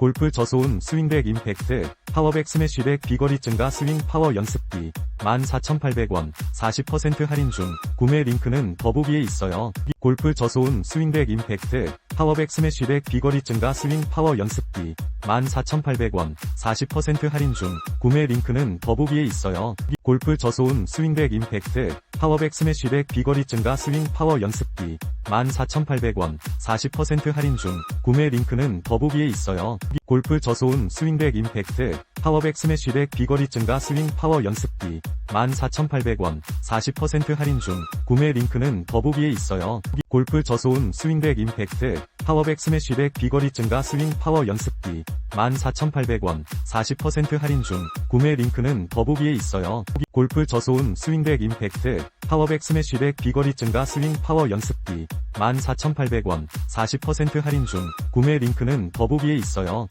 골프 저소음 스윙백 임팩트, 파워백 스매시백 비거리 증가 스윙 파워 연습기, 14,800원, 40% 할인 중, 구매 링크는 더보기에 있어요. 골프 저소음 스윙백 임팩트, 파워백 스매시백 비거리 증가 스윙 파워 연습기, 14,800원, 40% 할인 중, 구매 링크는 더보기에 있어요. 골프 저소음 스윙백 임팩트, 파워백 스매시백 비거리 증가 스윙 파워 연습기, 14,800원, 40% 할인 중, 구매 링크는 더보기에 있어요. 골프 저소음 스윙백 임팩트, 파워백 스매시백 비거리 증가 스윙 파워 연습기, 14,800원, 40% 할인 중, 구매 링크는 더보기에 있어요. 골프 저소음 스윙백 임팩트, 파워백 스매시백 비거리 증가 스윙 파워 연습기, 14,800원, 40% 할인 중, 구매 링크는 더보기에 있어요. 골프 저소음 스윙백 임팩트, 파워백 스매시백 비거리 증가 스윙 파워 연습기, 14,800원, 40% 할인 중, 구매 링크는 더보기에 있어요.